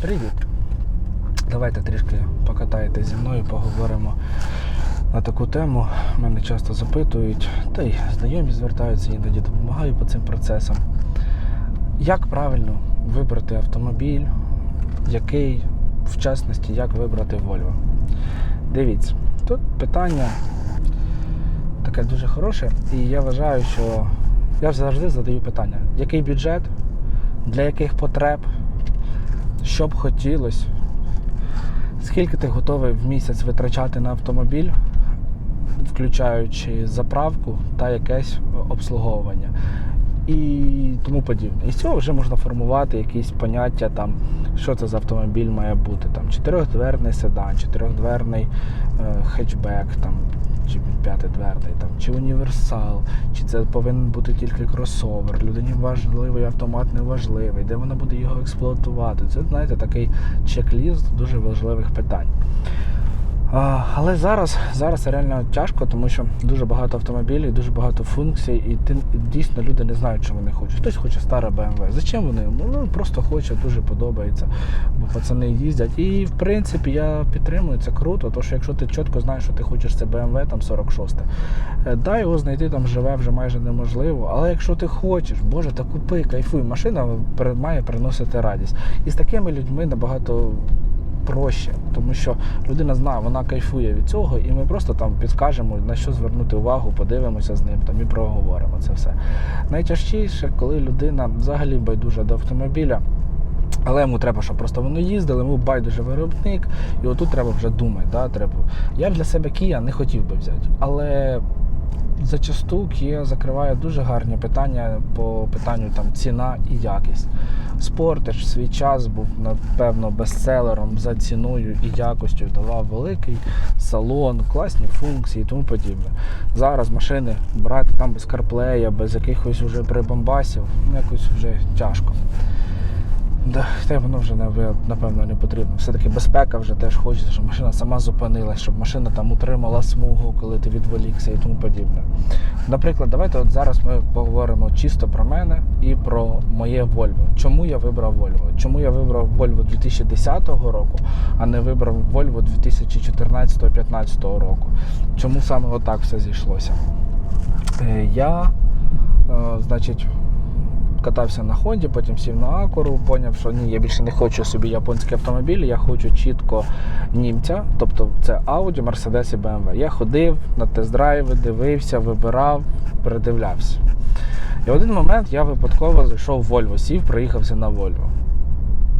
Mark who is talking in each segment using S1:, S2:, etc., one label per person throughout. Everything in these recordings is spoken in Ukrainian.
S1: Привіт! Давайте трішки покатаєте зі мною, поговоримо на таку тему. Мене часто запитують, та й знайомі звертаються, іноді допомагаю по цим процесам. Як правильно вибрати автомобіль, який, в частності, як вибрати Volvo? Дивіться, тут питання таке дуже хороше, і я вважаю, що я завжди задаю питання, який бюджет, для яких потреб, що б хотілося, скільки ти готовий в місяць витрачати на автомобіль, включаючи заправку та якесь обслуговування. І тому подібне. І з цього вже можна формувати якісь поняття, там, що це за автомобіль має бути. Там, чотирьохдверний седан, чотирьохдверний е, хетчбек, там, чи п'ятидверний, там, чи універсал, чи це повинен бути тільки кросовер. Людині важливий автомат не важливий, де вона буде його експлуатувати. Це, знаєте, такий чек-ліст дуже важливих питань. Але зараз, зараз реально тяжко, тому що дуже багато автомобілів, дуже багато функцій, і ти, дійсно люди не знають, що вони хочуть. Хтось хоче старе BMW. Зачем вони? Ну просто хоче, дуже подобається. Бо пацани їздять. І в принципі я підтримую це круто, тому що якщо ти чітко знаєш, що ти хочеш це BMW там 46, е, да, його знайти там живе вже майже неможливо. Але якщо ти хочеш, боже, та купи, кайфуй, машина має приносити радість. І з такими людьми набагато проще, тому що людина знає, вона кайфує від цього, і ми просто там підскажемо, на що звернути увагу, подивимося з ним там і проговоримо це все. Найчастіше, коли людина взагалі байдужа до автомобіля. Але йому треба, щоб просто воно їздило, йому байдуже виробник, і отут треба вже думати. Да, треба. Я б для себе Kia не хотів би взяти, але зачасту Kia закриває дуже гарні питання по питанню там ціна і якість. Спортиш в свій час був напевно бестселером за ціною і якостю, давав великий салон, класні функції і тому подібне. Зараз машини брати там без карплея, без якихось вже прибамбасів, ну якось вже тяжко. Да, та воно вже напевно не потрібно. Все-таки безпека вже теж хочеться, щоб машина сама зупинилась, щоб машина там утримала смугу, коли ти відволікся і тому подібне. Наприклад, давайте от зараз ми поговоримо чисто про мене і про моє Volvo. Чому я вибрав Volvo? Чому я вибрав Volvo 2010 року, а не вибрав Volvo 2014-2015 року? Чому саме отак все зійшлося? Е, Я, е, значить, катався на Хонді, потім сів на Акуру, поняв, що ні, я більше не хочу собі японський автомобіль, я хочу чітко німця, тобто це Audi, Mercedes і BMW. Я ходив на тест-драйви, дивився, вибирав, передивлявся. І в один момент я випадково зайшов в Volvo, сів, приїхався на Volvo.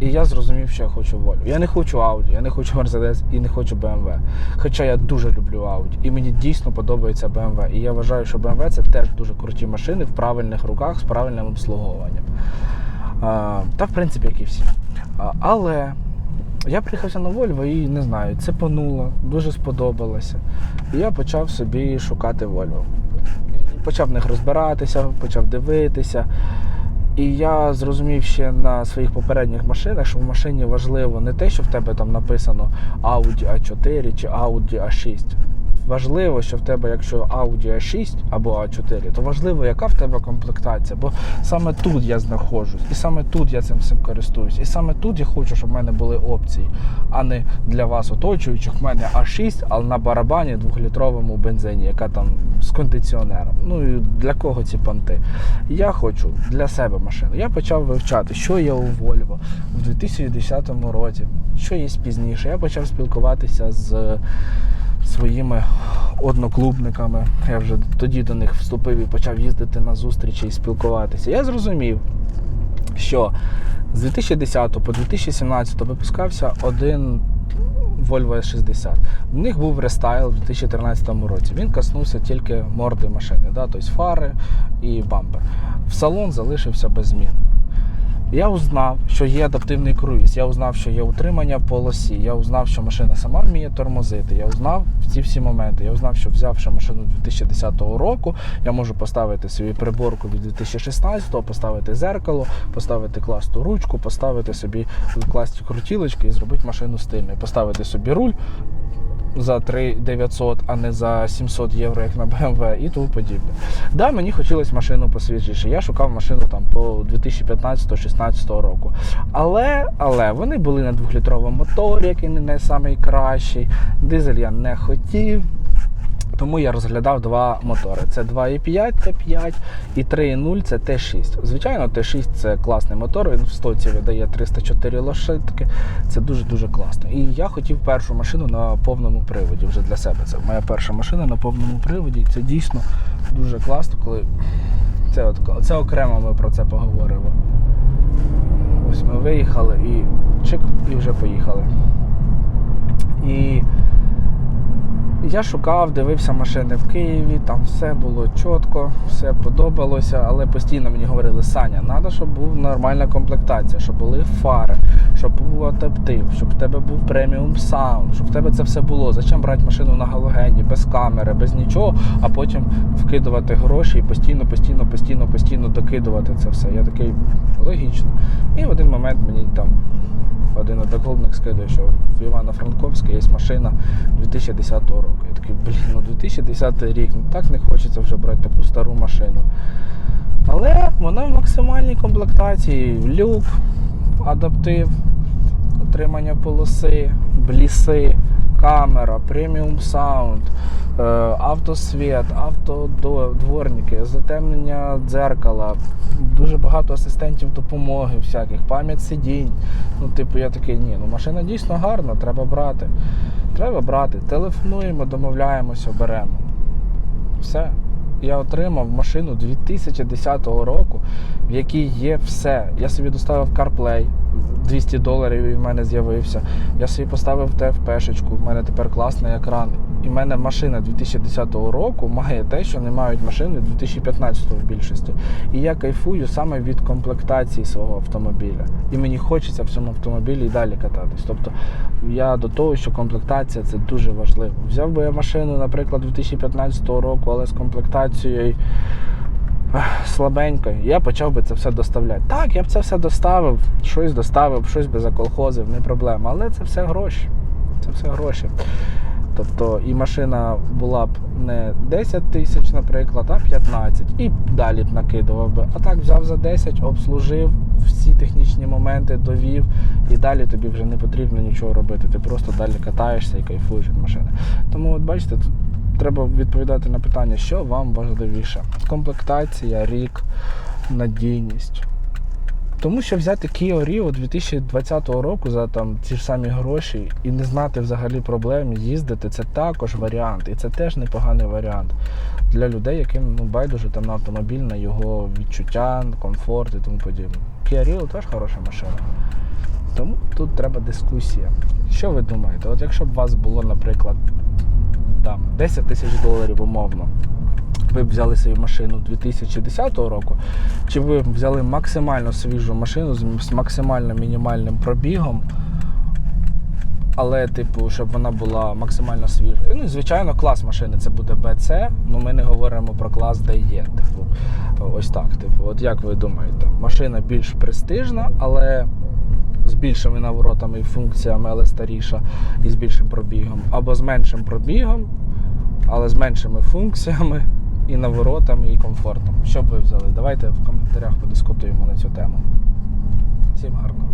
S1: І я зрозумів, що я хочу Volvo. Я не хочу Audi, я не хочу Mercedes і не хочу BMW. Хоча я дуже люблю Audi. І мені дійсно подобається BMW. І я вважаю, що BMW це теж дуже круті машини в правильних руках з правильним обслуговуванням. А, та, в принципі, як і всі. А, але я приїхався на Volvo і не знаю, це пануло, дуже сподобалося. І я почав собі шукати Volvo. Почав в них розбиратися, почав дивитися. І я зрозумів ще на своїх попередніх машинах, що в машині важливо не те, що в тебе там написано Audi A4 чи Audi A6. Важливо, що в тебе, якщо Audi A6 або A4, то важливо, яка в тебе комплектація. Бо саме тут я знаходжусь, і саме тут я цим всім користуюсь. І саме тут я хочу, щоб в мене були опції, а не для вас оточуючих. В мене А6, але на барабані 2-літровому бензині, яка там з кондиціонером. Ну і для кого ці понти? Я хочу для себе машину. Я почав вивчати, що є у Volvo в 2010 році, що є пізніше. Я почав спілкуватися з своїми одноклубниками. Я вже тоді до них вступив і почав їздити на зустрічі і спілкуватися. Я зрозумів, що з 2010 по 2017 випускався один Volvo S60. В них був рестайл в 2013 році. Він коснувся тільки морди машини, да? тобто фари і бампер. В салон залишився без змін. Я узнав, що є адаптивний круїз, я узнав, що є утримання полосі, я узнав, що машина сама вміє тормозити. Я узнав ці всі моменти. Я узнав, що взявши машину 2010 року, я можу поставити собі приборку від 2016, поставити зеркало, поставити класну ручку, поставити собі класні крутілочки і зробити машину стильною, поставити собі руль. За 3900, а не за 700 євро, як на BMW і тому подібне. Да, мені хотілося машину посвіжіше. Я шукав машину там по 2015-16 року. Але, але вони були на двохлітровому моторі, який не найкращий. Дизель я не хотів. Тому я розглядав два мотори: це 2,5 Т5 і 3,0 це Т6. Звичайно, Т6 це класний мотор, він в стоці видає 304 лошадки. Це дуже-дуже класно. І я хотів першу машину на повному приводі вже для себе. Це моя перша машина на повному приводі. Це дійсно дуже класно, коли це, от, це окремо ми про це поговоримо. Ось ми виїхали і чик, і вже поїхали. І я шукав, дивився машини в Києві, там все було чітко, все подобалося, але постійно мені говорили, Саня, треба, щоб був нормальна комплектація, щоб були фари, щоб був адаптив, щоб в тебе був преміум саунд, щоб в тебе це все було. Зачем брати машину на галогені, без камери, без нічого, а потім вкидувати гроші і постійно, постійно, постійно, постійно докидувати це все. Я такий логічно. І в один момент мені там один одноклубник скидає, що в Івано-Франковській є машина 2010 року. Я такий, блін, ну 2010 рік, ну так не хочеться вже брати таку стару машину. Але вона в максимальній комплектації. Люк, адаптив, отримання полоси, бліси, камера, преміум саунд, е, автосвіт, автодворники, затемнення дзеркала, дуже багато асистентів допомоги всяких, пам'ять сидінь. Ну, типу, я такий, ні, ну машина дійсно гарна, треба брати. Треба брати. Телефонуємо, домовляємося, беремо. Все. Я отримав машину 2010 року, в якій є все. Я собі доставив CarPlay, 200 доларів і в мене з'явився. Я собі поставив TFP-шечку, в мене тепер класний екран. І в мене машина 2010 року має те, що не мають машини 2015 в більшості. І я кайфую саме від комплектації свого автомобіля. І мені хочеться в цьому автомобілі і далі кататись. Тобто я до того, що комплектація це дуже важливо. Взяв би я машину, наприклад, 2015 року, але з комплектацією ех, слабенькою, я почав би це все доставляти. Так, я б це все доставив, щось доставив, щось би заколхозив, не проблема. Але це все гроші. Це все гроші. Тобто і машина була б не 10 тисяч, наприклад, а 15. І далі б накидував би. А так взяв за 10, обслужив всі технічні моменти, довів, і далі тобі вже не потрібно нічого робити. Ти просто далі катаєшся і кайфуєш від машини. Тому, от бачите, тут треба відповідати на питання, що вам важливіше: комплектація, рік, надійність. Тому що взяти Kia Rio 2020 року за там ті ж самі гроші і не знати взагалі проблем, їздити, це також варіант. І це теж непоганий варіант для людей, яким ну, байдуже там на автомобіль, на його відчуття, комфорт і тому подібне. Kia Rio теж хороша машина. Тому тут треба дискусія. Що ви думаєте? От якщо б у вас було, наприклад, там 10 тисяч доларів умовно, ви б взяли свою машину 2010 року, чи ви б взяли максимально свіжу машину з максимально мінімальним пробігом, але, типу, щоб вона була максимально свіжа. Ну, звичайно, клас машини це буде BC, ну ми не говоримо про клас, є. Типу, ось так. Типу, от як ви думаєте, машина більш престижна, але з більшими наворотами і функціями, але старіша і з більшим пробігом, або з меншим пробігом, але з меншими функціями і наворотам, і комфортом. Що б ви взяли? Давайте в коментарях подискутуємо на цю тему. Всім гарно.